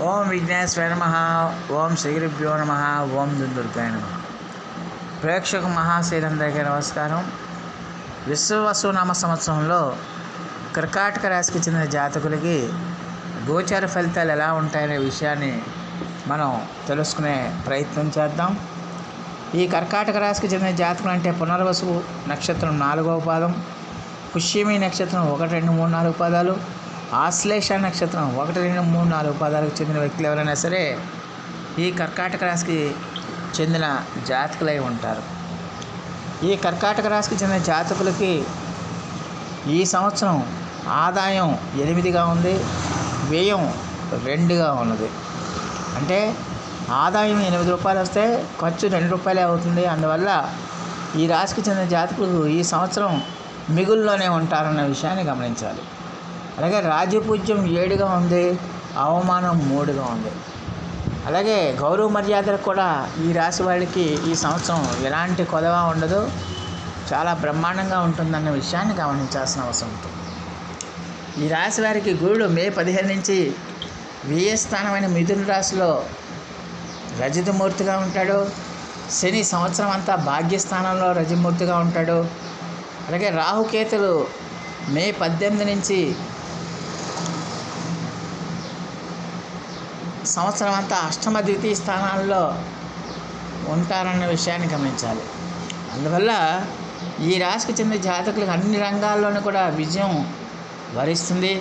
ఓం విఘ్నేశ్వర నమ ఓం శ్రీగురుభ్యో నమ ఓం దుర్గాయ నమ. ప్రేక్షక మహాశైలందరికీ నమస్కారం. విశ్వవసు నామ సంవత్సరంలో కర్కాటక రాశికి చెందిన జాతకులకి గోచార ఫలితాలు ఎలా ఉంటాయనే విషయాన్ని మనం తెలుసుకునే ప్రయత్నం చేద్దాం. ఈ కర్కాటక రాశికి చెందిన జాతకులు అంటే పునర్వసు నక్షత్రం నాలుగవ పాదం పుష్యమి నక్షత్రం ఒకటి రెండు మూడు నాలుగు పాదాలు ఆశ్లేష నక్షత్రం. ఒకటి రెండు మూడు నాలుగు పదాలకు చెందిన వ్యక్తులు ఎవరైనా సరే ఈ కర్కాటక రాశికి చెందిన జాతకులై ఉంటారు. ఈ కర్కాటక రాశికి చెందిన జాతకులకి ఈ సంవత్సరం ఆదాయం ఎనిమిదిగా ఉంది వ్యయం రెండుగా ఉన్నది. అంటే ఆదాయం ఎనిమిది రూపాయలు వస్తే ఖర్చు రెండు రూపాయలే అవుతుంది. అందువల్ల ఈ రాశికి చెందిన జాతకులు ఈ సంవత్సరం మిగుల్లోనే ఉంటారన్న విషయాన్ని గమనించాలి. అలాగే రాజపూజ్యం ఏడుగా ఉంది అవమానం మూడుగా ఉంది. అలాగే గౌరవ మర్యాదలు కూడా ఈ రాశి వాళ్ళకి ఈ సంవత్సరం ఎలాంటి కొదవ ఉండదు చాలా బ్రహ్మాండంగా ఉంటుందన్న విషయాన్ని గమనించాల్సిన అవసరం ఉంటుంది. ఈ రాశి వారికి గురుడు మే పదిహేను నుంచి వ్యయ స్థానమైన మిథున రాశిలో రజతమూర్తిగా ఉంటాడు. శని సంవత్సరం అంతా భాగ్యస్థానంలో రజమూర్తిగా ఉంటాడు. అలాగే రాహుకేతులు మే పద్దెనిమిది నుంచి సంవత్సరం అంతా అష్టమ ద్వితీయ స్థానాల్లో ఉంటారన్న విషయాన్ని గమనించాలి. అందువల్ల ఈ రాశికి చెందిన జాతకులకు అన్ని రంగాల్లోనూ కూడా విజయం వరిస్తుంది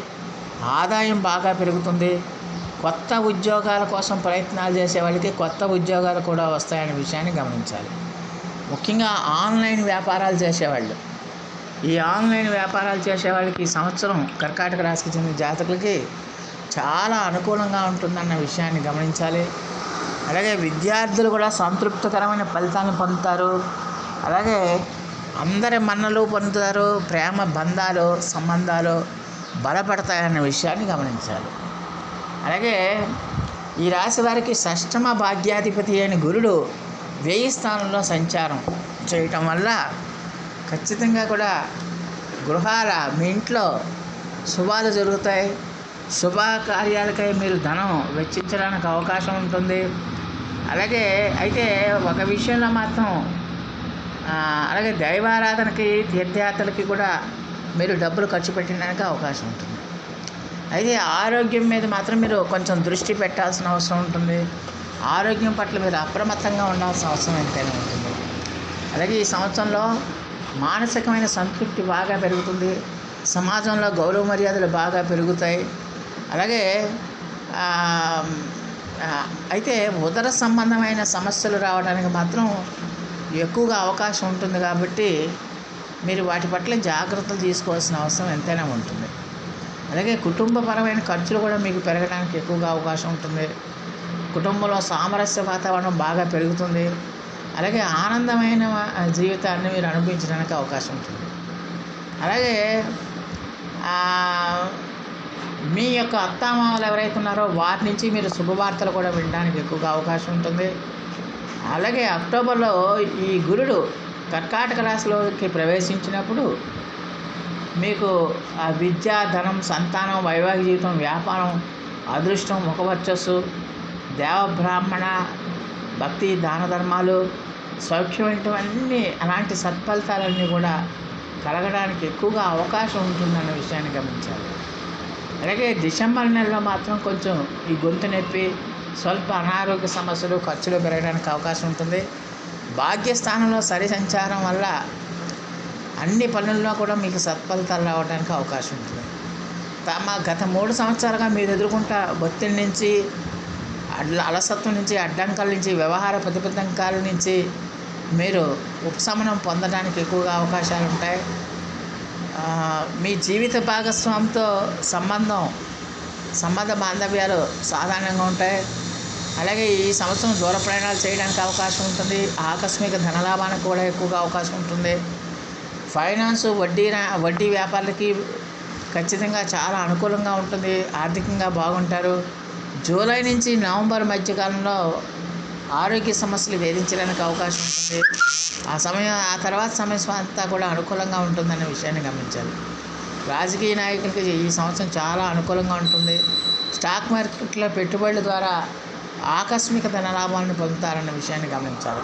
ఆదాయం బాగా పెరుగుతుంది కొత్త ఉద్యోగాల కోసం ప్రయత్నాలు చేసే వాళ్ళకి కొత్త ఉద్యోగాలు కూడా వస్తాయనే విషయాన్ని గమనించాలి. ముఖ్యంగా ఆన్లైన్ వ్యాపారాలు చేసేవాళ్ళు. ఈ ఆన్లైన్ వ్యాపారాలు చేసేవాళ్ళకి ఈ సంవత్సరం కర్కాటక రాశికి చెందిన జాతకులకి చాలా అనుకూలంగా ఉంటుందన్న విషయాన్ని గమనించాలి. అలాగే విద్యార్థులు కూడా సంతృప్తికరమైన ఫలితాలను పొందుతారు. అలాగే అందరి మన్నలు పొందుతారు. ప్రేమ బంధాలు సంబంధాలు బలపడతాయన్న విషయాన్ని గమనించాలి. అలాగే ఈ రాశి వారికి షష్టమ భాగ్యాధిపతి అయిన గురుడు వేయి స్థానంలో సంచారం చేయటం వల్ల ఖచ్చితంగా కూడా గృహాల మీ ఇంట్లో శుభాలు జరుగుతాయి. శుభకార్యాలకై మీరు ధనం వెచ్చించడానికి అవకాశం ఉంటుంది. అలాగే అయితే ఒక విషయంలో మాత్రం అలాగే దైవారాధనకి తీర్థయాత్రలకి కూడా మీరు డబ్బులు ఖర్చు పెట్టడానికి అవకాశం ఉంటుంది. అయితే ఆరోగ్యం మీద మాత్రం మీరు కొంచెం దృష్టి పెట్టాల్సిన అవసరం ఉంటుంది. ఆరోగ్యం పట్ల మీరు అప్రమత్తంగా ఉండాల్సిన అవసరం ఎంతైనా ఉంటుంది. అలాగే ఈ సంవత్సరంలో మానసికమైన సంతృప్తి బాగా పెరుగుతుంది. సమాజంలో గౌరవ మర్యాదలు బాగా పెరుగుతాయి. అలాగే అయితే ఉదర సంబంధమైన సమస్యలు రావడానికి మాత్రం ఎక్కువగా అవకాశం ఉంటుంది కాబట్టి మీరు వాటి పట్ల జాగ్రత్తలు తీసుకోవాల్సిన అవసరం ఎంతైనా ఉంటుంది. అలాగే కుటుంబపరమైన ఖర్చులు కూడా మీకు పెరగడానికి ఎక్కువగా అవకాశం ఉంటుంది. కుటుంబంలో సామరస్య వాతావరణం బాగా పెరుగుతుంది. అలాగే ఆనందమైన జీవితాన్ని మీరు అనుభవించడానికి అవకాశం ఉంటుంది. అలాగే మీ యొక్క అత్తామామలు ఎవరైతే ఉన్నారో వారి నుంచి మీరు శుభవార్తలు కూడా వినడానికి ఎక్కువగా అవకాశం ఉంటుంది. అలాగే అక్టోబర్లో ఈ గురుడు కర్కాటక రాశిలోకి ప్రవేశించినప్పుడు మీకు ఆ విద్య ధనం సంతానం వైవాహిక జీవితం వ్యాపారం అదృష్టం ముఖవర్చస్సు దేవబ్రాహ్మణ భక్తి దాన ధర్మాలు సౌఖ్యం అలాంటి సత్ఫలితాలన్నీ కూడా కలగడానికి ఎక్కువగా అవకాశం ఉంటుందన్న విషయాన్ని గమనించాలి. అలాగే డిసెంబర్ నెలలో మాత్రం కొంచెం ఈ గొంతు నొప్పి స్వల్ప అనారోగ్య సమస్యలు ఖర్చులు పెరగడానికి అవకాశం ఉంటుంది. భాగ్యస్థానంలో సరి సంచారం వల్ల అన్ని పనుల్లో కూడా మీకు సత్ఫలితాలు రావడానికి అవకాశం ఉంటుంది. తమ గత మూడు సంవత్సరాలుగా మీరు ఎదుర్కొంట ఒత్తిడి నుంచి అడ్ల అలసత్వం నుంచి అడ్డంకాల నుంచి వ్యవహార ప్రతిబంధకాల నుంచి మీరు ఉపశమనం పొందడానికి ఎక్కువగా అవకాశాలు ఉంటాయి. మీ జీవిత భాగస్వామితో సంబంధం సంబంధ బాంధవ్యాలు సాధారణంగా ఉంటాయి. అలాగే ఈ సంవత్సరం దూర ప్రయాణాలు చేయడానికి అవకాశం ఉంటుంది. ఆకస్మిక ధనలాభానికి కూడా ఎక్కువగా అవకాశం ఉంటుంది. ఫైనాన్స్ వడ్డీ వడ్డీ వ్యాపారులకి ఖచ్చితంగా చాలా అనుకూలంగా ఉంటుంది. ఆర్థికంగా బాగుంటారు. జూలై నుంచి నవంబర్ మధ్యకాలంలో ఆరోగ్య సమస్యలు వేధించడానికి అవకాశం ఉంటుంది. ఆ సమయం ఆ తర్వాత సమయం అంతా కూడా అనుకూలంగా ఉంటుందనే విషయాన్ని గమనించాలి. రాజకీయ నాయకులకి ఈ సంవత్సరం చాలా అనుకూలంగా ఉంటుంది. స్టాక్ మార్కెట్లో పెట్టుబడుల ద్వారా ఆకస్మిక ధనలాభాలను పొందుతారన్న విషయాన్ని గమనించాలి.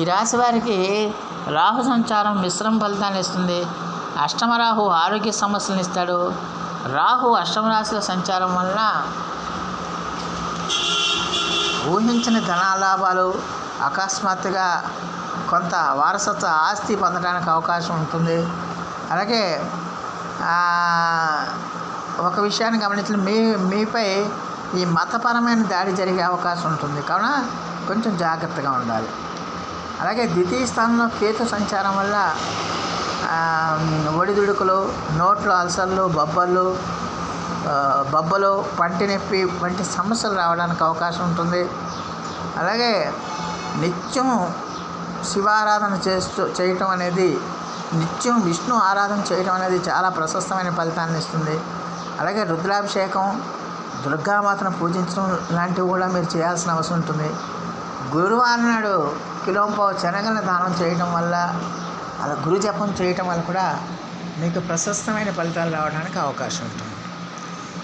ఈ రాశి వారికి రాహు సంచారం మిశ్రమ ఫలితాన్ని ఇస్తుంది. అష్టమరాహు ఆరోగ్య సమస్యలను ఇస్తాడు. రాహు అష్టమరాశిలో సంచారం వలన ఊహించిన ధనలాభాలు అకస్మాత్తుగా కొంత వారసత్వ ఆస్తి పొందడానికి అవకాశం ఉంటుంది. అలాగే ఒక విషయాన్ని గమనించిన మీ మీపై ఈ మతపరమైన దాడి జరిగే అవకాశం ఉంటుంది. కావున కొంచెం జాగ్రత్తగా ఉండాలి. అలాగే ద్వితీయ స్థానంలో కేతు సంచారం వల్ల ఒడిదుడుకులు నోట్లు అల్సర్లు బొబ్బర్లు బొబ్బలు పంటి నొప్పి వంటి సమస్యలు రావడానికి అవకాశం ఉంటుంది. అలాగే నిత్యం శివారాధన చేస్తూ చేయటం అనేది నిత్యం విష్ణు ఆరాధన చేయడం అనేది చాలా ప్రశస్తమైన ఫలితాన్ని ఇస్తుంది. అలాగే రుద్రాభిషేకం దుర్గామాతను పూజించడం లాంటివి కూడా మీరు చేయాల్సిన అవసరం ఉంటుంది. గురువారం నాడు కిలోంపావు శనగల దానం చేయడం వల్ల అలా గురు జపం చేయటం వల్ల కూడా మీకు ప్రశస్తమైన ఫలితాలు రావడానికి అవకాశం ఉంటుంది.